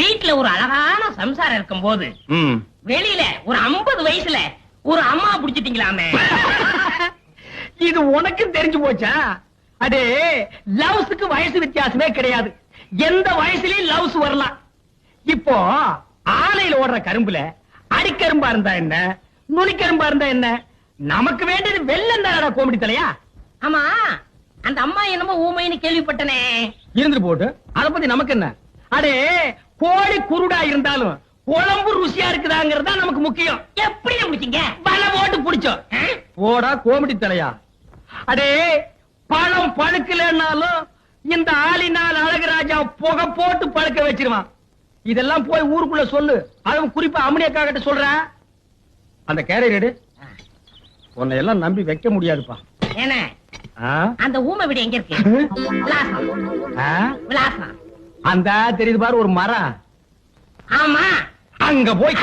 வீட்டுல ஒரு அழகான சம்சாரம் இருக்கும் போது வெளியில ஒரு 50 வயசுல ஒரு அம்மா புடிச்சிட்டீங்களாமே. இது உனக்கும் தெரிஞ்சு போச்சா? அடே லவ்ஸுக்கு வயசு வித்தியாசமே கிடையாது. எந்த வயசுலயும் லவ்ஸ் வரலாம். இப்போ ஆலையில ஓடுற கரும்புல அடிக்கரும்பா இருந்தா என்ன? நுனிக்கரும்பா இருந்தா என்ன? நமக்கு வேண்டியது வெள்ளம் தானடா கோமடி தலையா? ஆமா அந்த அம்மா என்னமோ ஊமைன்னு கேள்விப்பட்டனே. இருந்துட்டு போட்டு அத பத்தி நமக்கு என்ன? அடே கோழி குருடா இருந்தாலும் குழம்பு ருசியா இருக்குதாங்கிறது தான் நமக்கு முக்கியம். எப்படி முடிச்சீங்க? வலை போட்டு புடிச்சோம்? போடா கோமடி தலையா. அடே பழம் பழுக்கலன்னாலும் இந்த ஆளினால் அழகுராஜா புகை போட்டு பழுக்க வச்சிருவான். இதெல்லாம் போய் ஊருக்குள்ள சொல்லு. அதுவும் குறிப்பா அம்மனியக்கா கிட்ட சொல்றேன். அந்த கேரியர் உன்னை எல்லாம் நம்பி வைக்க முடியாதுப்பா. என்ன? அந்த ஊமை வீடு எங்க இருக்கு? விலாசம்? விலாசம் அந்த தெரியுது பாரு ஒரு மரம். ஆமா. அங்க போய்